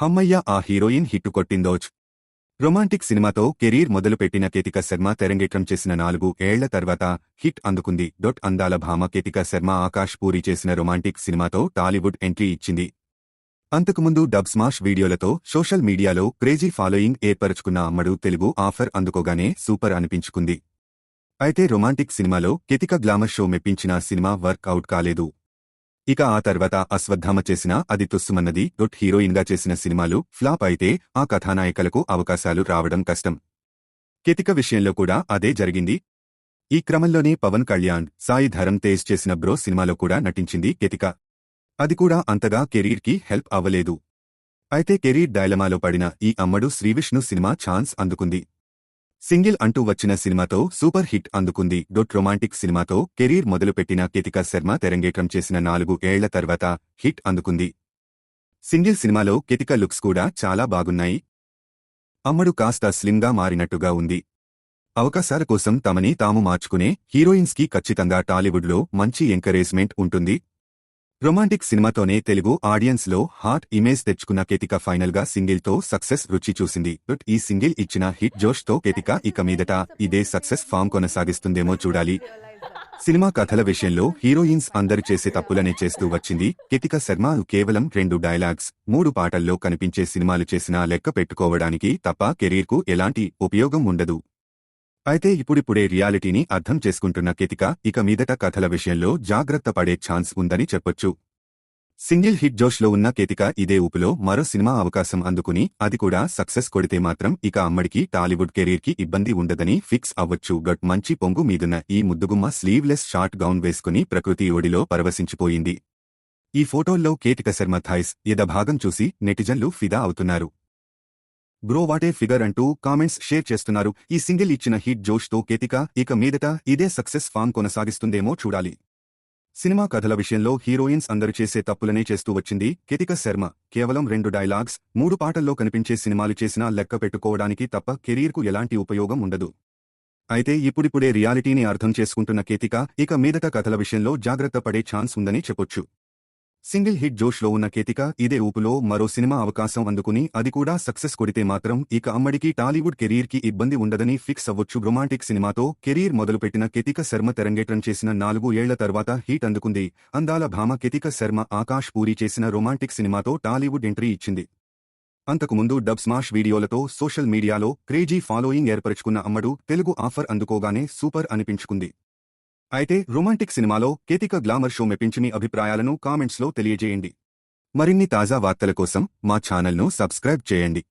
హమ్మయ్య ఆ heroine hit కొట్టిందోజ్ రొమాంటిక్ సినిమాతో కెరీర్ మొదలుపెట్టిన కేతిక శర్మ తెరంగేట్రం చేసిన నాలుగు ఏళ్ళ తర్వాత హిట్ అందుకుంది. డొట్ అందాల భామ కేతిక శర్మ ఆకాష్ పూరి చేసిన రొమాంటిక్ సినిమాతో టాలీవుడ్ ఎంట్రీ ఇచ్చింది. అంతకుముందు డబ్ స్మాష్ వీడియోలతో సోషల్ మీడియాలో క్రేజీ ఫాలోయింగ్ ఏర్పరచుకున్న అమ్మడు తెలుగు ఆఫర్ అందుకోగానే సూపర్ అనిపించుకుంది. అయితే రొమాంటిక్ సినిమాలో కెతిక గ్లామర్ షో మెప్పించిన సినిమా వర్క్ అవుట్ కాలేదు. ఇక ఆ తర్వాత అశ్వత్థామ చేసిన అది తుస్సుమన్నది డొట్ హీరోయిన్గా చేసిన సినిమాలు ఫ్లాప్ అయితే ఆ కథానాయకులకు అవకాశాలు రావడం కష్టం. కెతిక విషయంలో కూడా అదే జరిగింది. ఈ క్రమంలోనే పవన్ కళ్యాణ్ సాయి ధరం తేజ్ చేసిన బ్రో సినిమాలో కూడా నటించింది కెతిక. అది కూడా అంతగా కెరీర్కి హెల్ప్ అవ్వలేదు. అయితే కెరీర్ డైలమాలో పడిన ఈ అమ్మడు శ్రీవిష్ణు సినిమా ఛాన్స్ అందుకుంది. సింగిల్ అంటూ వచ్చిన సినిమాతో సూపర్ హిట్ అందుకుంది. డొట్ రొమాంటిక్ సినిమాతో కెరీర్ మొదలుపెట్టిన కేతికా శర్మ తెరంగేట్రం చేసిన నాలుగు ఏళ్ళ తర్వాత హిట్ అందుకుంది. సింగిల్ సినిమాలో కేతిక లుక్స్ కూడా చాలా బాగున్నాయి. అమ్మడు కాస్త స్లిమ్గా మారినట్టుగా ఉంది. అవకాశాల కోసం తమని తాము మార్చుకునే హీరోయిన్స్కి ఖచ్చితంగా టాలీవుడ్లో మంచి ఎంకరేజ్మెంట్ ఉంటుంది. రొమాంటిక్ సినిమాతోనే తెలుగు ఆడియన్స్లో హాట్ ఇమేజ్ తెచ్చుకున్న కేతిక ఫైనల్గా సింగిల్తో సక్సెస్ రుచి చూసింది. బట్ ఈ సింగిల్ ఇచ్చిన హిట్ జోష్తో కేతిక ఇక మీదట ఇదే సక్సెస్ ఫామ్ కొనసాగిస్తుందేమో చూడాలి. సినిమా కథల విషయంలో హీరోయిన్స్ అందరు చేసే తప్పులనే చేస్తూ వచ్చింది. కేతిక శర్మ కేవలం రెండు డైలాగ్స్ మూడు పాటల్లో కనిపించే సినిమాలు చేసినా లెక్క పెట్టుకోవడానికి తప్ప కెరీర్కు ఎలాంటి ఉపయోగం ఉండదు. అయితే ఇప్పుడిప్పుడే రియాలిటీని అర్థం చేసుకుంటున్న కేతిక ఇక మీదట కథల విషయంలో జాగ్రత్త పడే ఛాన్స్ ఉందని చెప్పొచ్చు. సింగిల్ హిట్ జోష్లో ఉన్న కేతిక ఇదే ఊపులో మరో సినిమా అవకాశం అందుకుని అది కూడా సక్సెస్ కొడితే మాత్రం ఇక అమ్మడికి టాలీవుడ్ కెరీర్కి ఇబ్బంది ఉండదని ఫిక్స్ అవ్వొచ్చు. గట్ మంచి పొంగు మీదున్న ఈ ముద్దుగుమ్మ స్లీవ్లెస్ షార్ట్ గౌన్ వేసుకుని ప్రకృతి ఒడిలో పరవశించిపోయింది. ఈ ఫోటోల్లో కేతిక శర్మ థాయిస్ భాగం చూసి నెటిజన్లు ఫిదా అవుతున్నారు. బ్రో వాటే ఫిగర్ అంటూ కామెంట్స్ షేర్ చేస్తున్నారు. ఈ సింగిల్ ఇచ్చిన హిట్ జోష్తో కేతిక ఇక మీదట ఇదే సక్సెస్ ఫామ్ కొనసాగిస్తుందేమో చూడాలి. సినిమా కథల విషయంలో హీరోయిన్స్ అందరు చేసే తప్పులనే చేస్తూ వచ్చింది కేతిక శర్మ. కేవలం రెండు డైలాగ్స్ మూడు పాటల్లో కనిపించే సినిమాలు చేసినా లెక్క పెట్టుకోవడానికి తప్ప కెరీర్కు ఎలాంటి ఉపయోగం ఉండదు. అయితే ఇప్పుడిప్పుడే రియాలిటీని అర్థం చేసుకుంటున్న కేతిక ఇక మీదట కథల విషయంలో జాగ్రత్త పడే ఛాన్స్ ఉందని చెప్పొచ్చు. సింగిల్ హిట్ జోష్లో ఉన్న కేతిక ఇదే ఊపులో మరో సినిమా అవకాశం అందుకుని అది కూడా సక్సెస్ కొడితే మాత్రం ఇక అమ్మడికి టాలీవుడ్ కెరీర్కి ఇబ్బంది ఉండదని ఫిక్స్ అవ్వొచ్చు. రొమాంటిక్ సినిమాతో కెరీర్ మొదలుపెట్టిన కేతిక శర్మ తెరంగేట్రం చేసిన నాలుగు ఏళ్ళ తర్వాత హీట్ అందుకుంది. అందాల భామ కేతిక శర్మ ఆకాష్ పూరి చేసిన రొమాంటిక్ సినిమాతో టాలీవుడ్ ఎంట్రీ ఇచ్చింది. అంతకుముందు డబ్ స్మాష్ వీడియోలతో సోషల్ మీడియాలో క్రేజీ ఫాలోయింగ్ ఏర్పరచుకున్న అమ్మడు తెలుగు ఆఫర్ అందుకోగానే సూపర్ అనిపించుకుంది. అయితే రొమాంటిక్ సినిమాలో కేతిక గ్లామర్ షో మెప్పించిన అభిప్రాయాలను కామెంట్స్లో తెలియజేయండి. మరిన్ని తాజా వార్తల కోసం మా ఛానల్ను సబ్స్క్రైబ్ చేయండి.